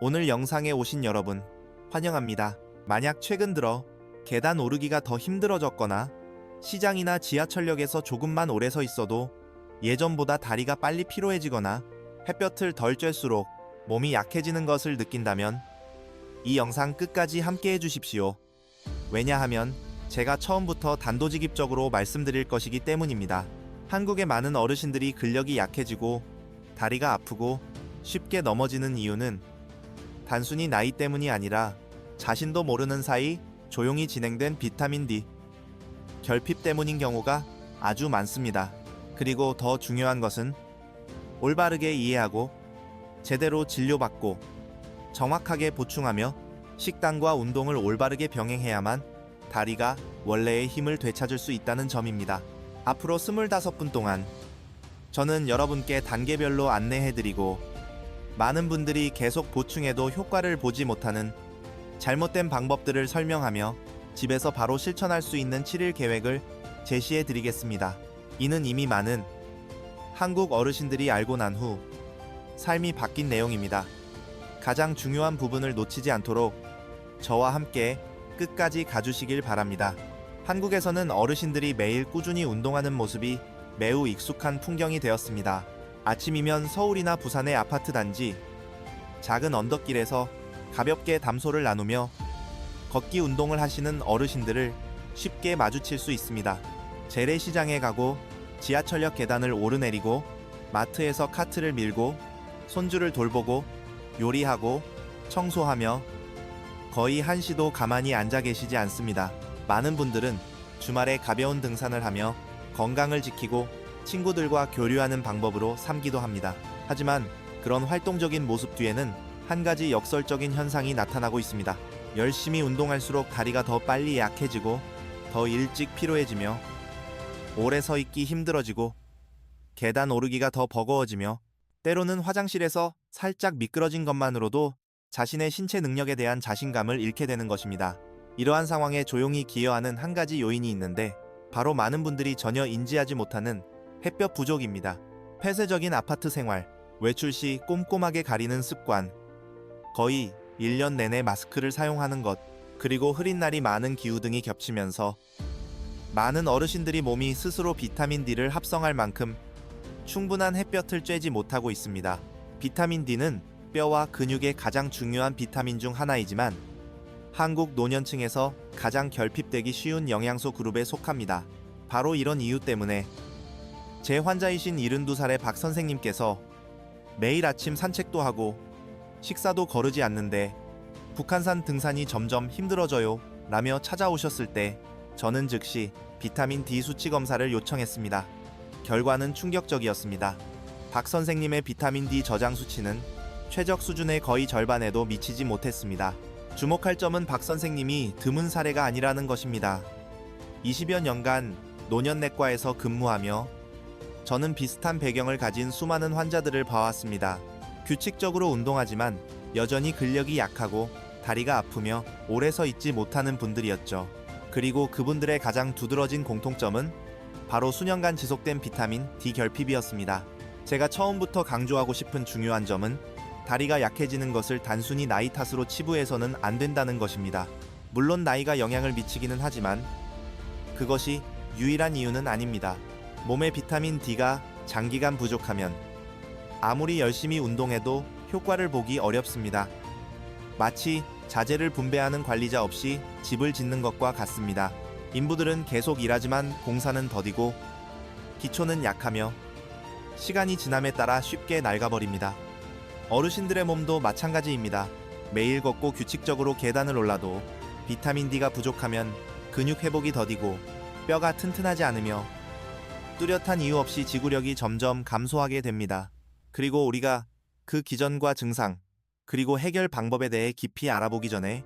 오늘 영상에 오신 여러분, 환영합니다. 만약 최근 들어 계단 오르기가 더 힘들어졌거나 시장이나 지하철역에서 조금만 오래 서 있어도 예전보다 다리가 빨리 피로해지거나 햇볕을 덜 쬐수록 몸이 약해지는 것을 느낀다면 이 영상 끝까지 함께 해주십시오. 왜냐하면 제가 처음부터 단도직입적으로 말씀드릴 것이기 때문입니다. 한국의 많은 어르신들이 근력이 약해지고 다리가 아프고 쉽게 넘어지는 이유는 단순히 나이 때문이 아니라 자신도 모르는 사이 조용히 진행된 비타민 D, 결핍 때문인 경우가 아주 많습니다. 그리고 더 중요한 것은 올바르게 이해하고 제대로 진료받고 정확하게 보충하며 식단과 운동을 올바르게 병행해야만 다리가 원래의 힘을 되찾을 수 있다는 점입니다. 앞으로 25분 동안 저는 여러분께 단계별로 안내해드리고 많은 분들이 계속 보충해도 효과를 보지 못하는 잘못된 방법들을 설명하며 집에서 바로 실천할 수 있는 7일 계획을 제시해 드리겠습니다. 이는 이미 많은 한국 어르신들이 알고 난 후 삶이 바뀐 내용입니다. 가장 중요한 부분을 놓치지 않도록 저와 함께 끝까지 가주시길 바랍니다. 한국에서는 어르신들이 매일 꾸준히 운동하는 모습이 매우 익숙한 풍경이 되었습니다. 아침이면 서울이나 부산의 아파트 단지, 작은 언덕길에서 가볍게 담소를 나누며 걷기 운동을 하시는 어르신들을 쉽게 마주칠 수 있습니다. 재래시장에 가고 지하철역 계단을 오르내리고 마트에서 카트를 밀고 손주를 돌보고 요리하고 청소하며 거의 한시도 가만히 앉아 계시지 않습니다. 많은 분들은 주말에 가벼운 등산을 하며 건강을 지키고 친구들과 교류하는 방법으로 삼기도 합니다. 하지만 그런 활동적인 모습 뒤에는 한 가지 역설적인 현상이 나타나고 있습니다. 열심히 운동할수록 다리가 더 빨리 약해지고 더 일찍 피로해지며 오래 서 있기 힘들어지고 계단 오르기가 더 버거워지며 때로는 화장실에서 살짝 미끄러진 것만으로도 자신의 신체 능력에 대한 자신감을 잃게 되는 것입니다. 이러한 상황에 조용히 기여하는 한 가지 요인이 있는데 바로 많은 분들이 전혀 인지하지 못하는 햇볕 부족입니다. 폐쇄적인 아파트 생활, 외출 시 꼼꼼하게 가리는 습관, 거의 1년 내내 마스크를 사용하는 것, 그리고 흐린 날이 많은 기후 등이 겹치면서 많은 어르신들이 몸이 스스로 비타민 D를 합성할 만큼 충분한 햇볕을 쬐지 못하고 있습니다. 비타민 D는 뼈와 근육의 가장 중요한 비타민 중 하나이지만 한국 노년층에서 가장 결핍되기 쉬운 영양소 그룹에 속합니다. 바로 이런 이유 때문에 제 환자이신 72살의 박 선생님께서 매일 아침 산책도 하고 식사도 거르지 않는데 북한산 등산이 점점 힘들어져요 라며 찾아오셨을 때 저는 즉시 비타민 D 수치 검사를 요청했습니다. 결과는 충격적이었습니다. 박 선생님의 비타민 D 저장 수치는 최적 수준의 거의 절반에도 미치지 못했습니다. 주목할 점은 박 선생님이 드문 사례가 아니라는 것입니다. 20여 년간 노년내과에서 근무하며 저는 비슷한 배경을 가진 수많은 환자들을 봐왔습니다. 규칙적으로 운동하지만 여전히 근력이 약하고 다리가 아프며 오래 서 있지 못하는 분들이었죠. 그리고 그분들의 가장 두드러진 공통점은 바로 수년간 지속된 비타민 D 결핍이었습니다. 제가 처음부터 강조하고 싶은 중요한 점은 다리가 약해지는 것을 단순히 나이 탓으로 치부해서는 안 된다는 것입니다. 물론 나이가 영향을 미치기는 하지만 그것이 유일한 이유는 아닙니다. 몸의 비타민 D가 장기간 부족하면 아무리 열심히 운동해도 효과를 보기 어렵습니다. 마치 자재를 분배하는 관리자 없이 집을 짓는 것과 같습니다. 인부들은 계속 일하지만 공사는 더디고 기초는 약하며 시간이 지남에 따라 쉽게 낡아버립니다. 어르신들의 몸도 마찬가지입니다. 매일 걷고 규칙적으로 계단을 올라도 비타민 D가 부족하면 근육 회복이 더디고 뼈가 튼튼하지 않으며 뚜렷한 이유 없이 지구력이 점점 감소하게 됩니다. 그리고 우리가 그 기전과 증상, 그리고 해결 방법에 대해 깊이 알아보기 전에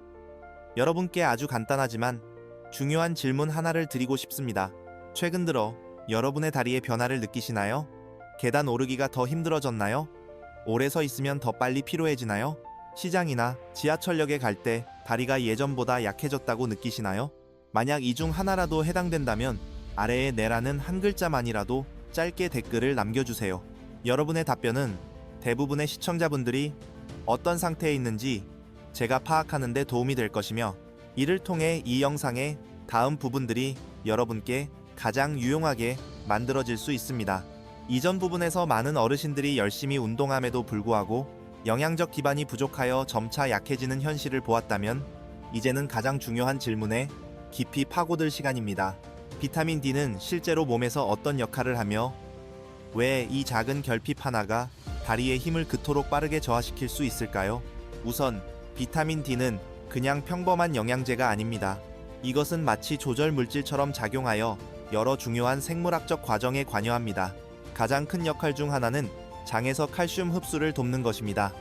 여러분께 아주 간단하지만 중요한 질문 하나를 드리고 싶습니다. 최근 들어 여러분의 다리에 변화를 느끼시나요? 계단 오르기가 더 힘들어졌나요? 오래 서 있으면 더 빨리 피로해지나요? 시장이나 지하철역에 갈 때 다리가 예전보다 약해졌다고 느끼시나요? 만약 이 중 하나라도 해당된다면 아래에 내라는 한 글자만이라도 짧게 댓글을 남겨주세요. 여러분의 답변은 대부분의 시청자분들이 어떤 상태에 있는지 제가 파악하는 데 도움이 될 것이며 이를 통해 이 영상의 다음 부분들이 여러분께 가장 유용하게 만들어질 수 있습니다. 이전 부분에서 많은 어르신들이 열심히 운동함에도 불구하고 영양적 기반이 부족하여 점차 약해지는 현실을 보았다면 이제는 가장 중요한 질문에 깊이 파고들 시간입니다. 비타민 D는 실제로 몸에서 어떤 역할을 하며 왜 이 작은 결핍 하나가 다리의 힘을 그토록 빠르게 저하시킬 수 있을까요? 우선 비타민 D는 그냥 평범한 영양제가 아닙니다. 이것은 마치 조절 물질처럼 작용하여 여러 중요한 생물학적 과정에 관여합니다. 가장 큰 역할 중 하나는 장에서 칼슘 흡수를 돕는 것입니다.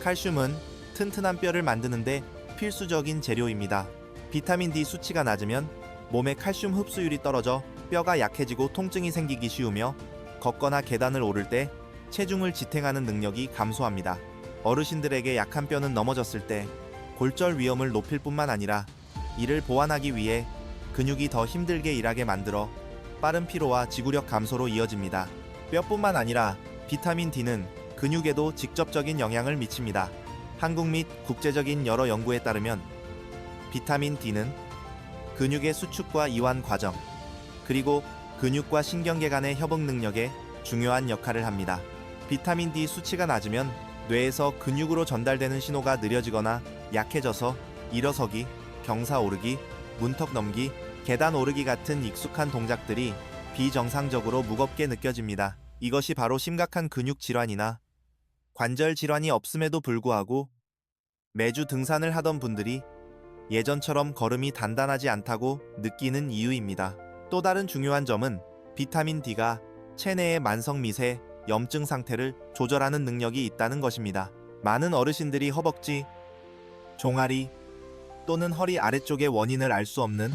칼슘은 튼튼한 뼈를 만드는데 필수적인 재료입니다. 비타민 D 수치가 낮으면 몸의 칼슘 흡수율이 떨어져 뼈가 약해지고 통증이 생기기 쉬우며 걷거나 계단을 오를 때 체중을 지탱하는 능력이 감소합니다. 어르신들에게 약한 뼈는 넘어졌을 때 골절 위험을 높일 뿐만 아니라 이를 보완하기 위해 근육이 더 힘들게 일하게 만들어 빠른 피로와 지구력 감소로 이어집니다. 뼈뿐만 아니라 비타민 D는 근육에도 직접적인 영향을 미칩니다. 한국 및 국제적인 여러 연구에 따르면 비타민 D는 근육의 수축과 이완 과정, 그리고 근육과 신경계 간의 협응 능력에 중요한 역할을 합니다. 비타민 D 수치가 낮으면 뇌에서 근육으로 전달되는 신호가 느려지거나 약해져서 일어서기, 경사 오르기, 문턱 넘기, 계단 오르기 같은 익숙한 동작들이 비정상적으로 무겁게 느껴집니다. 이것이 바로 심각한 근육 질환이나 관절 질환이 없음에도 불구하고 매주 등산을 하던 분들이 예전처럼 걸음이 단단하지 않다고 느끼는 이유입니다. 또 다른 중요한 점은 비타민 D가 체내의 만성 미세 염증 상태를 조절하는 능력이 있다는 것입니다. 많은 어르신들이 허벅지, 종아리 또는 허리 아래쪽의 원인을 알 수 없는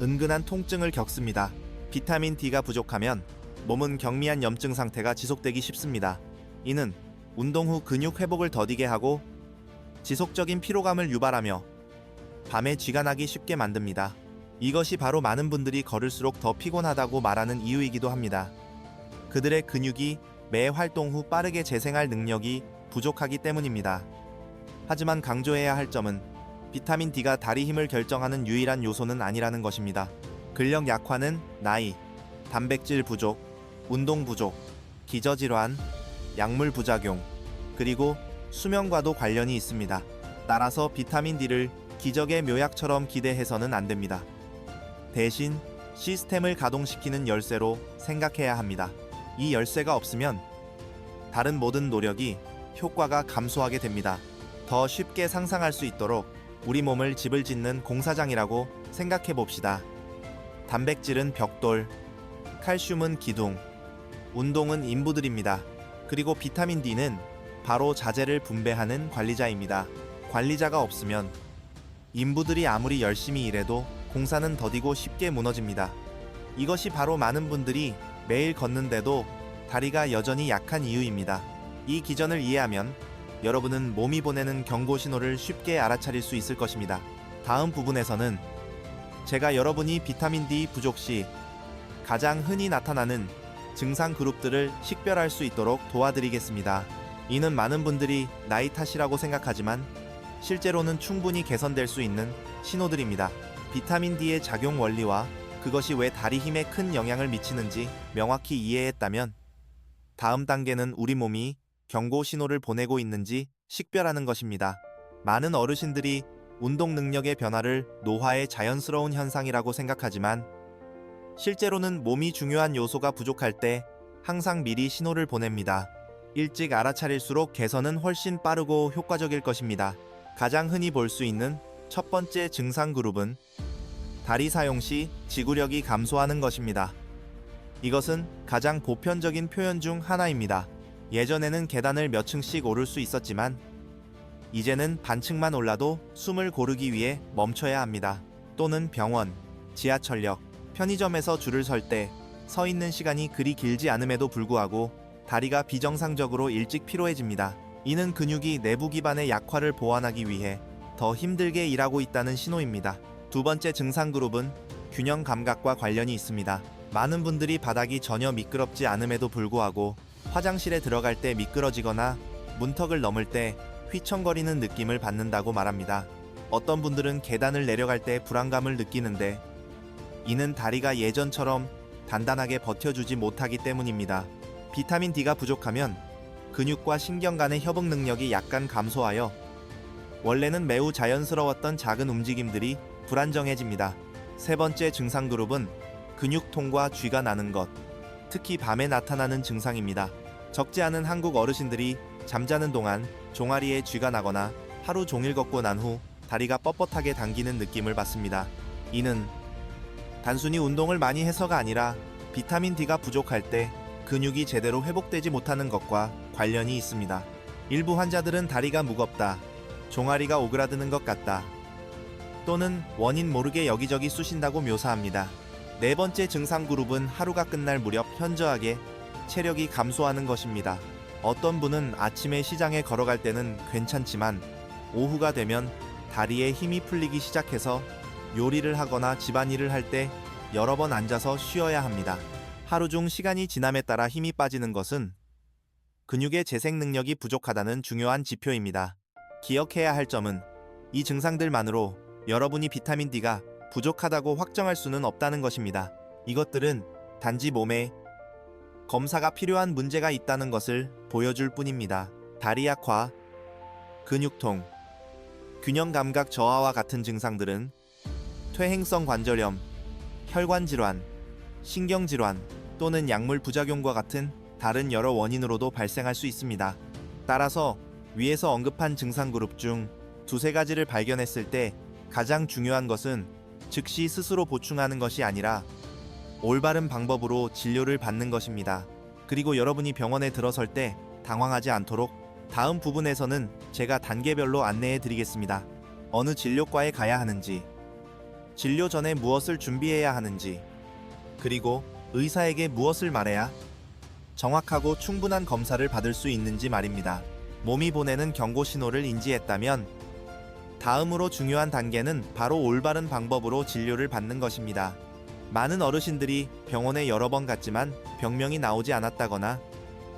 은근한 통증을 겪습니다. 비타민 D가 부족하면 몸은 경미한 염증 상태가 지속되기 쉽습니다. 이는 운동 후 근육 회복을 더디게 하고 지속적인 피로감을 유발하며 밤에 쥐가 나기 쉽게 만듭니다. 이것이 바로 많은 분들이 걸을수록 더 피곤하다고 말하는 이유이기도 합니다. 그들의 근육이 매 활동 후 빠르게 재생할 능력이 부족하기 때문입니다. 하지만 강조해야 할 점은 비타민 D가 다리 힘을 결정하는 유일한 요소는 아니라는 것입니다. 근력 약화는 나이, 단백질 부족, 운동 부족, 기저질환, 약물 부작용, 그리고 수면과도 관련이 있습니다. 따라서 비타민 D를 기적의 묘약처럼 기대해서는 안 됩니다. 대신 시스템을 가동시키는 열쇠로 생각해야 합니다. 이 열쇠가 없으면 다른 모든 노력이 효과가 감소하게 됩니다. 더 쉽게 상상할 수 있도록 우리 몸을 집을 짓는 공사장이라고 생각해 봅시다. 단백질은 벽돌, 칼슘은 기둥, 운동은 인부들입니다. 그리고 비타민 D는 바로 자재를 분배하는 관리자입니다. 관리자가 없으면 인부들이 아무리 열심히 일해도 공사는 더디고 쉽게 무너집니다. 이것이 바로 많은 분들이 매일 걷는데도 다리가 여전히 약한 이유입니다. 이 기전을 이해하면 여러분은 몸이 보내는 경고 신호를 쉽게 알아차릴 수 있을 것입니다. 다음 부분에서는 제가 여러분이 비타민 D 부족 시 가장 흔히 나타나는 증상 그룹들을 식별할 수 있도록 도와드리겠습니다. 이는 많은 분들이 나이 탓이라고 생각하지만 실제로는 충분히 개선될 수 있는 신호들입니다. 비타민 D의 작용 원리와 그것이 왜 다리 힘에 큰 영향을 미치는지 명확히 이해했다면 다음 단계는 우리 몸이 경고 신호를 보내고 있는지 식별하는 것입니다. 많은 어르신들이 운동 능력의 변화를 노화의 자연스러운 현상이라고 생각하지만 실제로는 몸이 중요한 요소가 부족할 때 항상 미리 신호를 보냅니다. 일찍 알아차릴수록 개선은 훨씬 빠르고 효과적일 것입니다. 가장 흔히 볼 수 있는 첫 번째 증상 그룹은 다리 사용 시 지구력이 감소하는 것입니다. 이것은 가장 보편적인 표현 중 하나입니다. 예전에는 계단을 몇 층씩 오를 수 있었지만 이제는 반층만 올라도 숨을 고르기 위해 멈춰야 합니다. 또는 병원, 지하철역, 편의점에서 줄을 설 때 서 있는 시간이 그리 길지 않음에도 불구하고 다리가 비정상적으로 일찍 피로해집니다. 이는 근육이 내부 기반의 약화를 보완하기 위해 더 힘들게 일하고 있다는 신호입니다. 두 번째 증상 그룹은 균형 감각과 관련이 있습니다. 많은 분들이 바닥이 전혀 미끄럽지 않음에도 불구하고 화장실에 들어갈 때 미끄러지거나 문턱을 넘을 때 휘청거리는 느낌을 받는다고 말합니다. 어떤 분들은 계단을 내려갈 때 불안감을 느끼는데 이는 다리가 예전처럼 단단하게 버텨주지 못하기 때문입니다. 비타민 D가 부족하면 근육과 신경 간의 협응 능력이 약간 감소하여 원래는 매우 자연스러웠던 작은 움직임들이 불안정해집니다. 세 번째 증상 그룹은 근육통과 쥐가 나는 것, 특히 밤에 나타나는 증상입니다. 적지 않은 한국 어르신들이 잠자는 동안 종아리에 쥐가 나거나 하루 종일 걷고 난 후 다리가 뻣뻣하게 당기는 느낌을 받습니다. 이는 단순히 운동을 많이 해서가 아니라 비타민 D가 부족할 때 근육이 제대로 회복되지 못하는 것과 관련이 있습니다. 일부 환자들은 다리가 무겁다, 종아리가 오그라드는 것 같다, 또는 원인 모르게 여기저기 쑤신다고 묘사합니다. 네 번째 증상 그룹은 하루가 끝날 무렵 현저하게 체력이 감소하는 것입니다. 어떤 분은 아침에 시장에 걸어갈 때는 괜찮지만 오후가 되면 다리에 힘이 풀리기 시작해서 요리를 하거나 집안일을 할 때 여러 번 앉아서 쉬어야 합니다. 하루 중 시간이 지남에 따라 힘이 빠지는 것은 근육의 재생 능력이 부족하다는 중요한 지표입니다. 기억해야 할 점은 이 증상들만으로 여러분이 비타민 D가 부족하다고 확정할 수는 없다는 것입니다. 이것들은 단지 몸에 검사가 필요한 문제가 있다는 것을 보여줄 뿐입니다. 다리 약화, 근육통, 균형 감각 저하와 같은 증상들은 퇴행성 관절염, 혈관 질환, 신경 질환 또는 약물 부작용과 같은 다른 여러 원인으로도 발생할 수 있습니다. 따라서 위에서 언급한 증상 그룹 중 두세 가지를 발견했을 때 가장 중요한 것은 즉시 스스로 보충하는 것이 아니라 올바른 방법으로 진료를 받는 것입니다. 그리고 여러분이 병원에 들어설 때 당황하지 않도록 다음 부분에서는 제가 단계별로 안내해 드리겠습니다. 어느 진료과에 가야 하는지, 진료 전에 무엇을 준비해야 하는지, 그리고 의사에게 무엇을 말해야 정확하고 충분한 검사를 받을 수 있는지 말입니다. 몸이 보내는 경고 신호를 인지했다면 다음으로 중요한 단계는 바로 올바른 방법으로 진료를 받는 것입니다. 많은 어르신들이 병원에 여러 번 갔지만 병명이 나오지 않았다거나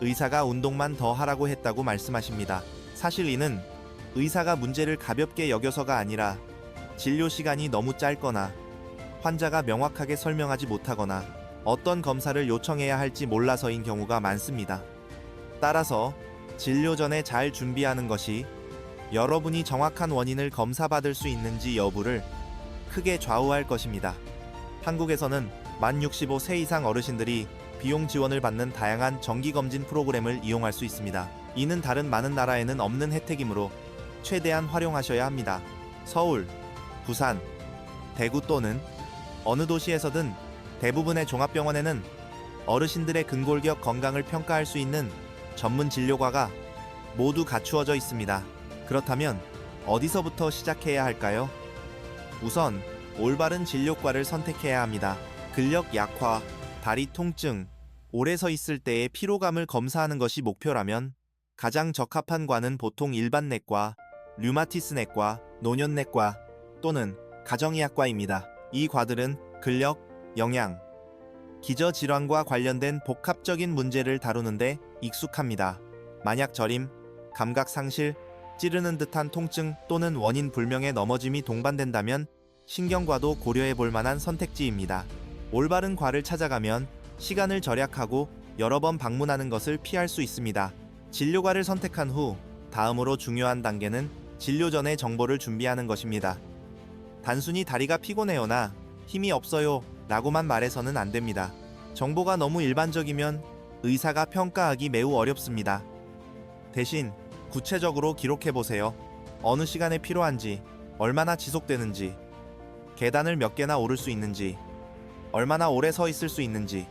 의사가 운동만 더 하라고 했다고 말씀하십니다. 사실 이는 의사가 문제를 가볍게 여겨서가 아니라 진료 시간이 너무 짧거나 환자가 명확하게 설명하지 못하거나 어떤 검사를 요청해야 할지 몰라서인 경우가 많습니다. 따라서 진료 전에 잘 준비하는 것이 여러분이 정확한 원인을 검사받을 수 있는지 여부를 크게 좌우할 것입니다. 한국에서는 만 65세 이상 어르신들이 비용 지원을 받는 다양한 정기검진 프로그램을 이용할 수 있습니다. 이는 다른 많은 나라에는 없는 혜택이므로 최대한 활용하셔야 합니다. 서울, 부산, 대구 또는 어느 도시에서든 대부분의 종합병원에는 어르신들의 근골격 건강을 평가할 수 있는 전문 진료과가 모두 갖추어져 있습니다. 그렇다면 어디서부터 시작해야 할까요? 우선 올바른 진료과를 선택해야 합니다. 근력 약화, 다리 통증, 오래 서 있을 때의 피로감을 검사하는 것이 목표라면 가장 적합한 과는 보통 일반내과, 류마티스내과, 노년내과 또는 가정의학과입니다. 이 과들은 근력, 영양, 기저 질환과 관련된 복합적인 문제를 다루는데 익숙합니다. 만약 저림, 감각 상실, 찌르는 듯한 통증 또는 원인 불명의 넘어짐이 동반된다면 신경과도 고려해 볼 만한 선택지입니다. 올바른 과를 찾아가면 시간을 절약하고 여러 번 방문하는 것을 피할 수 있습니다. 진료과를 선택한 후 다음으로 중요한 단계는 진료 전에 정보를 준비하는 것입니다. 단순히 다리가 피곤해요나 힘이 없어요 라고만 말해서는 안 됩니다. 정보가 너무 일반적이면 의사가 평가하기 매우 어렵습니다. 대신 구체적으로 기록해 보세요. 어느 시간에 필요한지, 얼마나 지속되는지, 계단을 몇 개나 오를 수 있는지, 얼마나 오래 서 있을 수 있는지,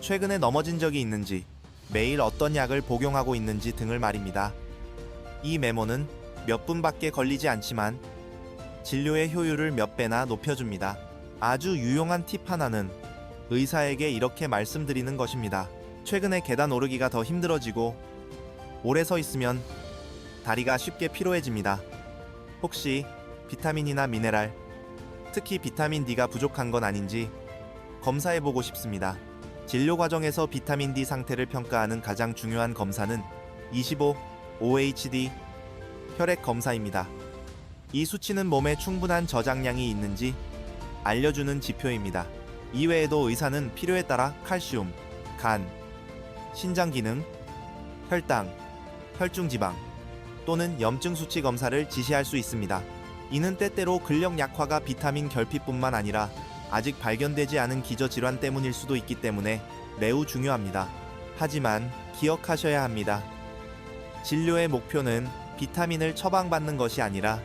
최근에 넘어진 적이 있는지, 매일 어떤 약을 복용하고 있는지 등을 말입니다. 이 메모는 몇 분밖에 걸리지 않지만 진료의 효율을 몇 배나 높여줍니다. 아주 유용한 팁 하나는 의사에게 이렇게 말씀드리는 것입니다. 최근에 계단 오르기가 더 힘들어지고 오래 서 있으면 다리가 쉽게 피로해집니다. 혹시 비타민이나 미네랄, 특히 비타민 D가 부족한 건 아닌지 검사해 보고 싶습니다. 진료 과정에서 비타민 D 상태를 평가하는 가장 중요한 검사는 25 OHD 혈액 검사입니다. 이 수치는 몸에 충분한 저장량이 있는지 알려주는 지표입니다. 이외에도 의사는 필요에 따라 칼슘, 간, 신장 기능, 혈당, 혈중 지방 또는 염증 수치 검사를 지시할 수 있습니다. 이는 때때로 근력 약화가 비타민 결핍뿐만 아니라 아직 발견되지 않은 기저 질환 때문일 수도 있기 때문에 매우 중요합니다. 하지만 기억하셔야 합니다. 진료의 목표는 비타민을 처방받는 것이 아니라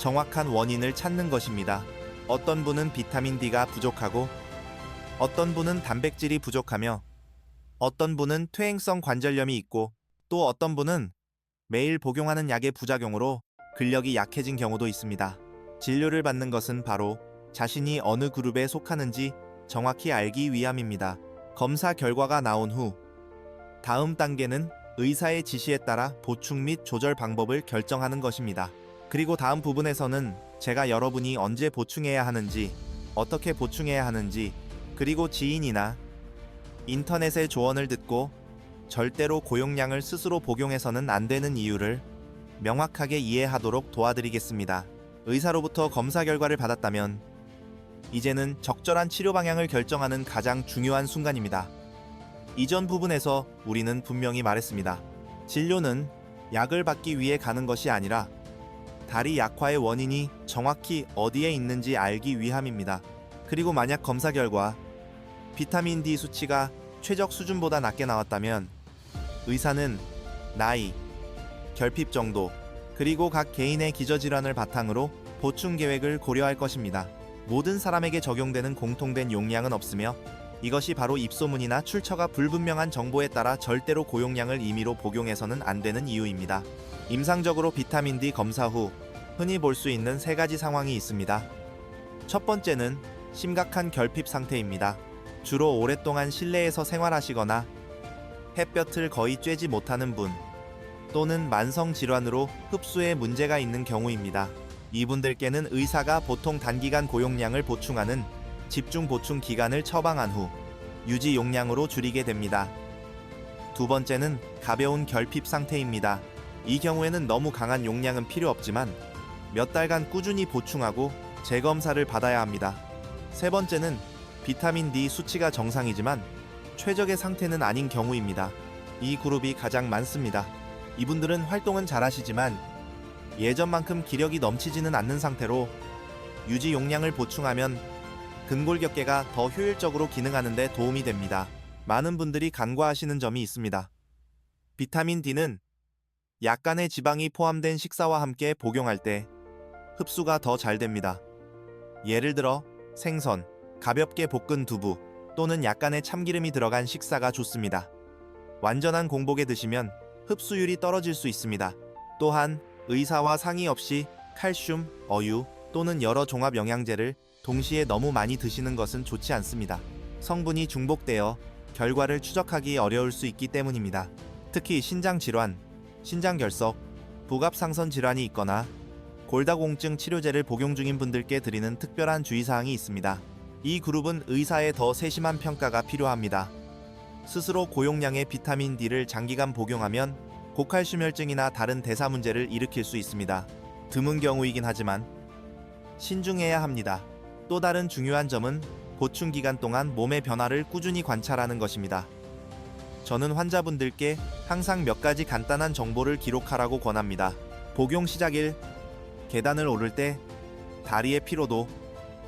정확한 원인을 찾는 것입니다. 어떤 분은 비타민 D가 부족하고 어떤 분은 단백질이 부족하며 어떤 분은 퇴행성 관절염이 있고 또 어떤 분은 매일 복용하는 약의 부작용으로 근력이 약해진 경우도 있습니다. 진료를 받는 것은 바로 자신이 어느 그룹에 속하는지 정확히 알기 위함입니다. 검사 결과가 나온 후 다음 단계는 의사의 지시에 따라 보충 및 조절 방법을 결정하는 것입니다. 그리고 다음 부분에서는 제가 여러분이 언제 보충해야 하는지, 어떻게 보충해야 하는지, 그리고 지인이나 인터넷의 조언을 듣고 절대로 고용량을 스스로 복용해서는 안 되는 이유를 명확하게 이해하도록 도와드리겠습니다. 의사로부터 검사 결과를 받았다면 이제는 적절한 치료 방향을 결정하는 가장 중요한 순간입니다. 이전 부분에서 우리는 분명히 말했습니다. 진료는 약을 받기 위해 가는 것이 아니라 다리 약화의 원인이 정확히 어디에 있는지 알기 위함입니다. 그리고 만약 검사 결과 비타민 D 수치가 최적 수준보다 낮게 나왔다면 의사는 나이, 결핍 정도, 그리고 각 개인의 기저질환을 바탕으로 보충 계획을 고려할 것입니다. 모든 사람에게 적용되는 공통된 용량은 없으며 이것이 바로 입소문이나 출처가 불분명한 정보에 따라 절대로 고용량을 임의로 복용해서는 안 되는 이유입니다. 임상적으로 비타민 D 검사 후 흔히 볼 수 있는 세 가지 상황이 있습니다. 첫 번째는 심각한 결핍 상태입니다. 주로 오랫동안 실내에서 생활하시거나 햇볕을 거의 쬐지 못하는 분 또는 만성 질환으로 흡수에 문제가 있는 경우입니다. 이분들께는 의사가 보통 단기간 고용량을 보충하는 집중 보충 기간을 처방한 후 유지 용량으로 줄이게 됩니다. 두 번째는 가벼운 결핍 상태입니다. 이 경우에는 너무 강한 용량은 필요 없지만 몇 달간 꾸준히 보충하고 재검사를 받아야 합니다. 세 번째는 비타민 D 수치가 정상이지만 최적의 상태는 아닌 경우입니다. 이 그룹이 가장 많습니다. 이분들은 활동은 잘하시지만 예전만큼 기력이 넘치지는 않는 상태로 유지 용량을 보충하면 근골격계가 더 효율적으로 기능하는 데 도움이 됩니다. 많은 분들이 간과하시는 점이 있습니다. 비타민 D는 약간의 지방이 포함된 식사와 함께 복용할 때 흡수가 더 잘 됩니다. 예를 들어 생선, 가볍게 볶은 두부 또는 약간의 참기름이 들어간 식사가 좋습니다. 완전한 공복에 드시면 흡수율이 떨어질 수 있습니다. 또한 의사와 상의 없이 칼슘, 어유 또는 여러 종합 영양제를 동시에 너무 많이 드시는 것은 좋지 않습니다. 성분이 중복되어 결과를 추적하기 어려울 수 있기 때문입니다. 특히 신장 질환, 신장 결석, 부갑상선 질환이 있거나 골다공증 치료제를 복용 중인 분들께 드리는 특별한 주의사항이 있습니다. 이 그룹은 의사의 더 세심한 평가가 필요합니다. 스스로 고용량의 비타민 D를 장기간 복용하면 고칼슘혈증이나 다른 대사 문제를 일으킬 수 있습니다. 드문 경우이긴 하지만 신중해야 합니다. 또 다른 중요한 점은 보충 기간 동안 몸의 변화를 꾸준히 관찰하는 것입니다. 저는 환자분들께 항상 몇 가지 간단한 정보를 기록하라고 권합니다. 복용 시작 일 계단을 오를 때 다리의 피로도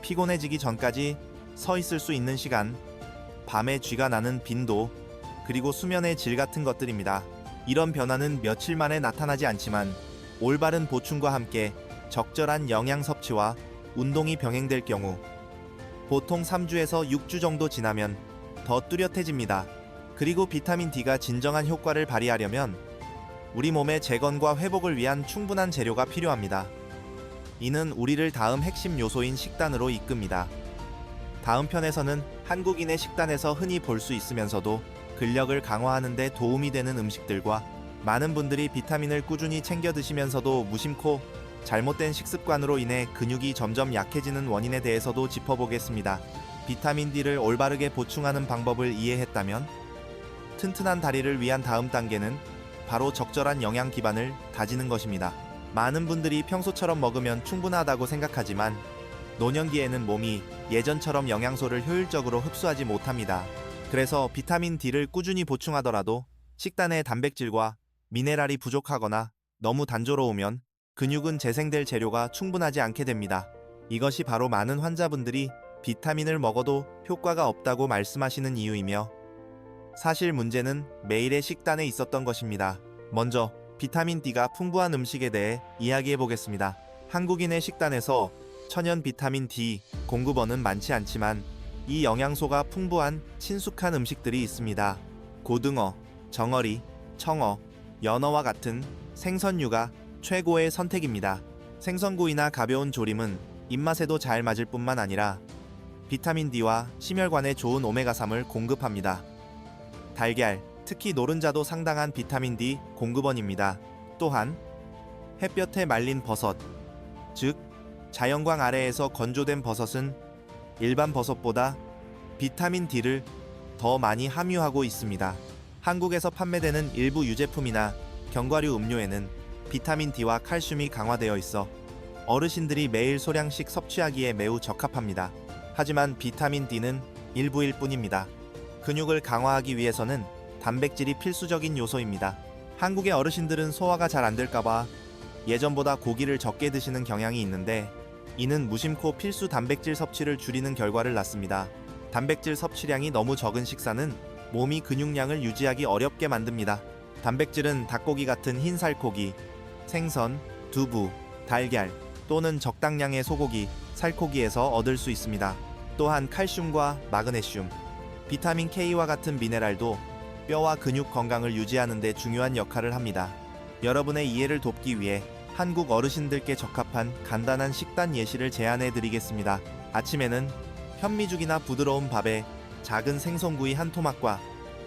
피곤해지기 전까지 서 있을 수 있는 시간 밤에 쥐가 나는 빈도 그리고 수면의 질 같은 것들입니다. 이런 변화는 며칠 만에 나타나지 않지만 올바른 보충과 함께 적절한 영양 섭취와 운동이 병행될 경우 보통 3주에서 6주 정도 지나면 더 뚜렷해집니다. 그리고 비타민 D가 진정한 효과를 발휘하려면 우리 몸의 재건과 회복을 위한 충분한 재료가 필요합니다. 이는 우리를 다음 핵심 요소인 식단으로 이끕니다. 다음 편에서는 한국인의 식단에서 흔히 볼 수 있으면서도 근력을 강화하는 데 도움이 되는 음식들과 많은 분들이 비타민을 꾸준히 챙겨 드시면서도 무심코 잘못된 식습관으로 인해 근육이 점점 약해지는 원인에 대해서도 짚어보겠습니다. 비타민 D를 올바르게 보충하는 방법을 이해했다면 튼튼한 다리를 위한 다음 단계는 바로 적절한 영양 기반을 다지는 것입니다. 많은 분들이 평소처럼 먹으면 충분하다고 생각하지만 노년기에는 몸이 예전처럼 영양소를 효율적으로 흡수하지 못합니다. 그래서 비타민 D를 꾸준히 보충하더라도 식단에 단백질과 미네랄이 부족하거나 너무 단조로우면 근육은 재생될 재료가 충분하지 않게 됩니다. 이것이 바로 많은 환자분들이 비타민을 먹어도 효과가 없다고 말씀하시는 이유이며 사실 문제는 매일의 식단에 있었던 것입니다. 먼저 비타민 D가 풍부한 음식에 대해 이야기해 보겠습니다. 한국인의 식단에서 천연 비타민 D 공급원은 많지 않지만 이 영양소가 풍부한 친숙한 음식들이 있습니다. 고등어, 정어리, 청어, 연어와 같은 생선류가 최고의 선택입니다. 생선구이나 가벼운 조림은 입맛에도 잘 맞을 뿐만 아니라 비타민 D와 심혈관에 좋은 오메가3을 공급합니다. 달걀, 특히 노른자도 상당한 비타민 D 공급원입니다. 또한 햇볕에 말린 버섯, 즉 자연광 아래에서 건조된 버섯은 일반 버섯보다 비타민 D를 더 많이 함유하고 있습니다. 한국에서 판매되는 일부 유제품이나 견과류 음료에는 비타민 D와 칼슘이 강화되어 있어 어르신들이 매일 소량씩 섭취하기에 매우 적합합니다. 하지만 비타민 D는 일부일 뿐입니다. 근육을 강화하기 위해서는 단백질이 필수적인 요소입니다. 한국의 어르신들은 소화가 잘 안 될까봐 예전보다 고기를 적게 드시는 경향이 있는데 이는 무심코 필수 단백질 섭취를 줄이는 결과를 낳습니다. 단백질 섭취량이 너무 적은 식사는 몸이 근육량을 유지하기 어렵게 만듭니다. 단백질은 닭고기 같은 흰 살코기, 생선, 두부, 달걀 또는 적당량의 소고기, 살코기에서 얻을 수 있습니다. 또한 칼슘과 마그네슘, 비타민 K와 같은 미네랄도 뼈와 근육 건강을 유지하는 데 중요한 역할을 합니다. 여러분의 이해를 돕기 위해 한국 어르신들께 적합한 간단한 식단 예시를 제안해 드리겠습니다. 아침에는 현미죽이나 부드러운 밥에 작은 생선구이 한 토막과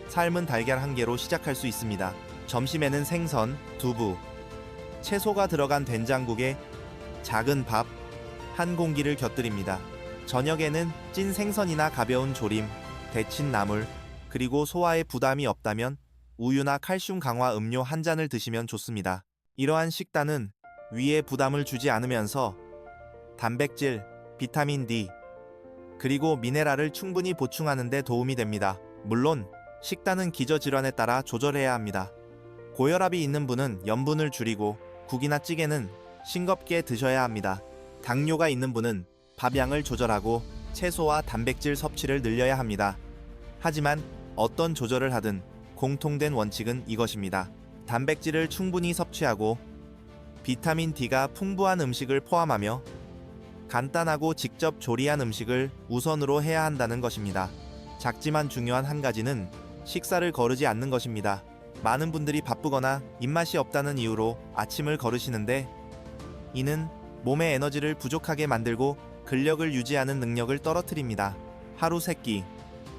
삶은 달걀 한 개로 시작할 수 있습니다. 점심에는 생선, 두부, 채소가 들어간 된장국에 작은 밥 한 공기를 곁들입니다. 저녁에는 찐 생선이나 가벼운 조림, 데친 나물, 그리고 소화에 부담이 없다면 우유나 칼슘 강화 음료 한 잔을 드시면 좋습니다. 이러한 식단은 위에 부담을 주지 않으면서 단백질, 비타민 D, 그리고 미네랄을 충분히 보충하는 데 도움이 됩니다. 물론 식단은 기저 질환에 따라 조절해야 합니다. 고혈압이 있는 분은 염분을 줄이고 국이나 찌개는 싱겁게 드셔야 합니다. 당뇨가 있는 분은 밥양을 조절하고 채소와 단백질 섭취를 늘려야 합니다. 하지만 어떤 조절을 하든 공통된 원칙은 이것입니다. 단백질을 충분히 섭취하고 비타민 D가 풍부한 음식을 포함하며 간단하고 직접 조리한 음식을 우선으로 해야 한다는 것입니다. 작지만 중요한 한 가지는 식사를 거르지 않는 것입니다. 많은 분들이 바쁘거나 입맛이 없다는 이유로 아침을 거르시는데 이는 몸의 에너지를 부족하게 만들고 근력을 유지하는 능력을 떨어뜨립니다. 하루 세 끼,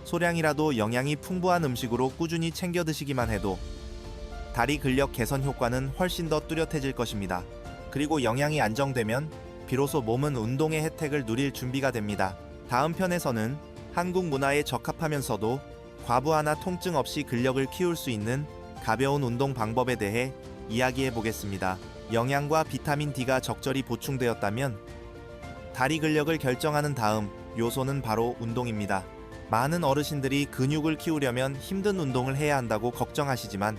소량이라도 영양이 풍부한 음식으로 꾸준히 챙겨 드시기만 해도 다리 근력 개선 효과는 훨씬 더 뚜렷해질 것입니다. 그리고 영양이 안정되면 비로소 몸은 운동의 혜택을 누릴 준비가 됩니다. 다음 편에서는 한국 문화에 적합하면서도 과부하나 통증 없이 근력을 키울 수 있는 가벼운 운동 방법에 대해 이야기해 보겠습니다. 영양과 비타민 D가 적절히 보충되었다면 다리 근력을 결정하는 다음 요소는 바로 운동입니다. 많은 어르신들이 근육을 키우려면 힘든 운동을 해야 한다고 걱정하시지만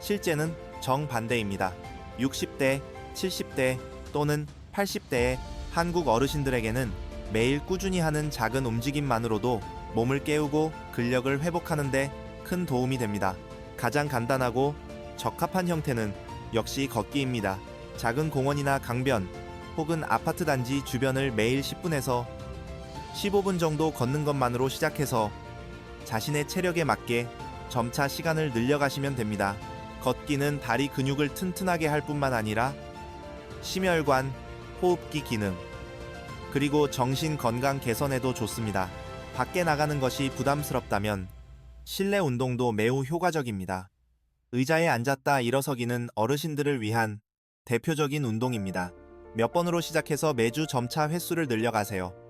실제는 정반대입니다. 60대, 70대 또는 80대의 한국 어르신들에게는 매일 꾸준히 하는 작은 움직임만으로도 몸을 깨우고 근력을 회복하는데 큰 도움이 됩니다. 가장 간단하고 적합한 형태는 역시 걷기입니다. 작은 공원이나 강변 혹은 아파트 단지 주변을 매일 10분에서 15분 정도 걷는 것만으로 시작해서 자신의 체력에 맞게 점차 시간을 늘려가시면 됩니다. 걷기는 다리 근육을 튼튼하게 할 뿐만 아니라 심혈관, 호흡기 기능, 그리고 정신 건강 개선에도 좋습니다. 밖에 나가는 것이 부담스럽다면 실내 운동도 매우 효과적입니다. 의자에 앉았다 일어서기는 어르신들을 위한 대표적인 운동입니다. 몇 번으로 시작해서 매주 점차 횟수를 늘려가세요.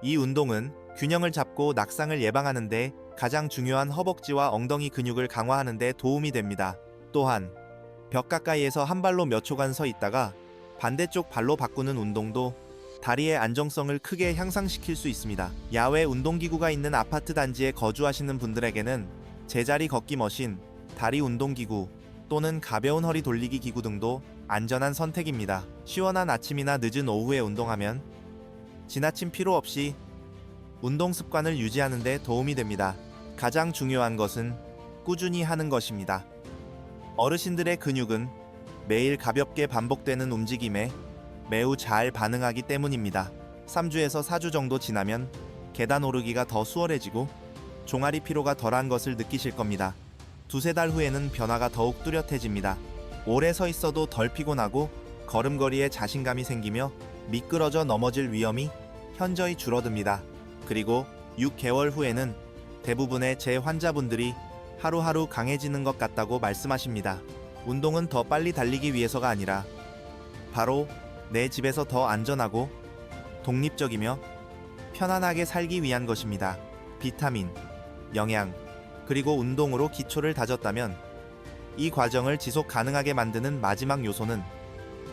이 운동은 균형을 잡고 낙상을 예방하는데 가장 중요한 허벅지와 엉덩이 근육을 강화하는데 도움이 됩니다. 또한 벽 가까이에서 한 발로 몇 초간 서 있다가 반대쪽 발로 바꾸는 운동도 다리의 안정성을 크게 향상시킬 수 있습니다. 야외 운동기구가 있는 아파트 단지에 거주하시는 분들에게는 제자리 걷기 머신, 다리 운동기구 또는 가벼운 허리 돌리기 기구 등도 안전한 선택입니다. 시원한 아침이나 늦은 오후에 운동하면 지나친 피로 없이 운동 습관을 유지하는 데 도움이 됩니다. 가장 중요한 것은 꾸준히 하는 것입니다. 어르신들의 근육은 매일 가볍게 반복되는 움직임에 매우 잘 반응하기 때문입니다. 3주에서 4주 정도 지나면 계단 오르기가 더 수월해지고 종아리 피로가 덜한 것을 느끼실 겁니다. 두세 달 후에는 변화가 더욱 뚜렷해집니다. 오래 서 있어도 덜 피곤하고 걸음걸이에 자신감이 생기며 미끄러져 넘어질 위험이 현저히 줄어듭니다. 그리고 6개월 후에는 대부분의 제 환자분들이 하루하루 강해지는 것 같다고 말씀하십니다. 운동은 더 빨리 달리기 위해서가 아니라 바로 내 집에서 더 안전하고 독립적이며 편안하게 살기 위한 것입니다. 비타민, 영양, 그리고 운동으로 기초를 다졌다면 이 과정을 지속 가능하게 만드는 마지막 요소는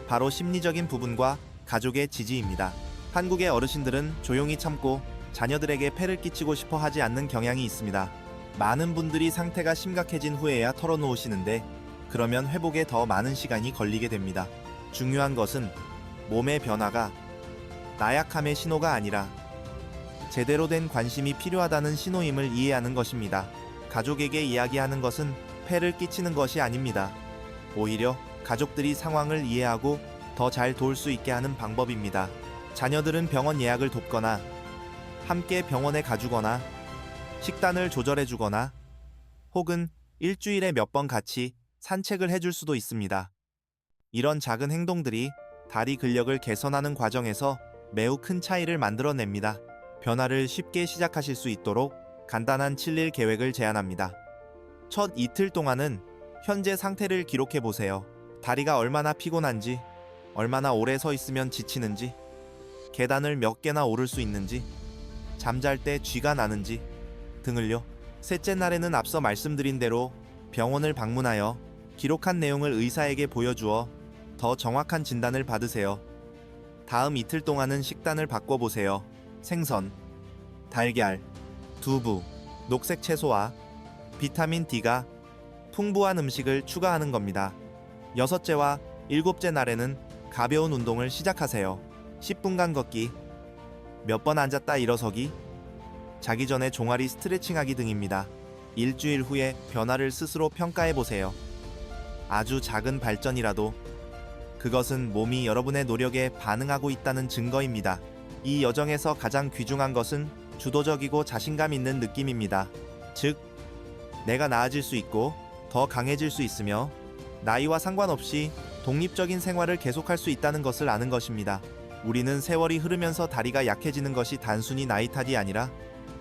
바로 심리적인 부분과 가족의 지지입니다. 한국의 어르신들은 조용히 참고 자녀들에게 폐를 끼치고 싶어 하지 않는 경향이 있습니다. 많은 분들이 상태가 심각해진 후에야 털어놓으시는데 그러면 회복에 더 많은 시간이 걸리게 됩니다. 중요한 것은 몸의 변화가 나약함의 신호가 아니라 제대로 된 관심이 필요하다는 신호임을 이해하는 것입니다. 가족에게 이야기하는 것은 폐를 끼치는 것이 아닙니다. 오히려 가족들이 상황을 이해하고 더 잘 도울 수 있게 하는 방법입니다. 자녀들은 병원 예약을 돕거나 함께 병원에 가주거나 식단을 조절해 주거나 혹은 일주일에 몇 번 같이 산책을 해줄 수도 있습니다. 이런 작은 행동들이 다리 근력을 개선하는 과정에서 매우 큰 차이를 만들어냅니다. 변화를 쉽게 시작하실 수 있도록 간단한 7일 계획을 제안합니다. 첫 이틀 동안은 현재 상태를 기록해 보세요. 다리가 얼마나 피곤한지, 얼마나 오래 서 있으면 지치는지, 계단을 몇 개나 오를 수 있는지, 잠잘 때 쥐가 나는지 등을요. 셋째 날에는 앞서 말씀드린 대로 병원을 방문하여 기록한 내용을 의사에게 보여주어 더 정확한 진단을 받으세요. 다음 이틀 동안은 식단을 바꿔보세요. 생선, 달걀, 두부, 녹색 채소와 비타민 D가 풍부한 음식을 추가하는 겁니다. 여섯째와 일곱째 날에는 가벼운 운동을 시작하세요. 10분간 걷기, 몇 번 앉았다 일어서기, 자기 전에 종아리 스트레칭하기 등입니다. 일주일 후에 변화를 스스로 평가해 보세요. 아주 작은 발전이라도 그것은 몸이 여러분의 노력에 반응하고 있다는 증거입니다. 이 여정에서 가장 귀중한 것은 주도적이고 자신감 있는 느낌입니다. 즉, 내가 나아질 수 있고 더 강해질 수 있으며 나이와 상관없이 독립적인 생활을 계속할 수 있다는 것을 아는 것입니다. 우리는 세월이 흐르면서 다리가 약해지는 것이 단순히 나이 탓이 아니라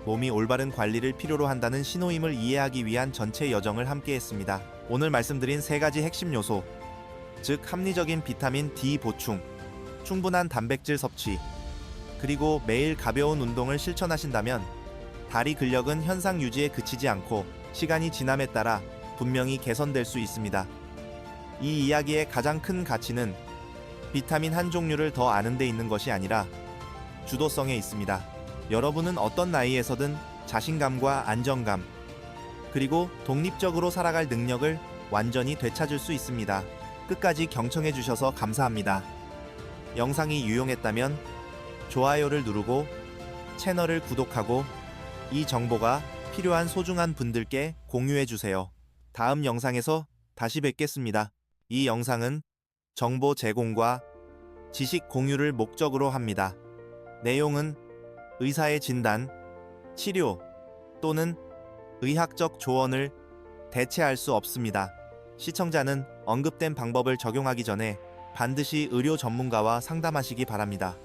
몸이 올바른 관리를 필요로 한다는 신호임을 이해하기 위한 전체 여정을 함께 했습니다. 오늘 말씀드린 세 가지 핵심 요소, 즉 합리적인 비타민 D 보충, 충분한 단백질 섭취, 그리고 매일 가벼운 운동을 실천하신다면 다리 근력은 현상 유지에 그치지 않고 시간이 지남에 따라 분명히 개선될 수 있습니다. 이 이야기의 가장 큰 가치는 비타민 한 종류를 더 아는 데 있는 것이 아니라 주도성에 있습니다. 여러분은 어떤 나이에서든 자신감과 안정감, 그리고 독립적으로 살아갈 능력을 완전히 되찾을 수 있습니다. 끝까지 경청해 주셔서 감사합니다. 영상이 유용했다면 좋아요를 누르고 채널을 구독하고 이 정보가 필요한 소중한 분들께 공유해 주세요. 다음 영상에서 다시 뵙겠습니다. 이 영상은 정보 제공과 지식 공유를 목적으로 합니다. 내용은 의사의 진단, 치료 또는 의학적 조언을 대체할 수 없습니다. 시청자는 언급된 방법을 적용하기 전에 반드시 의료 전문가와 상담하시기 바랍니다.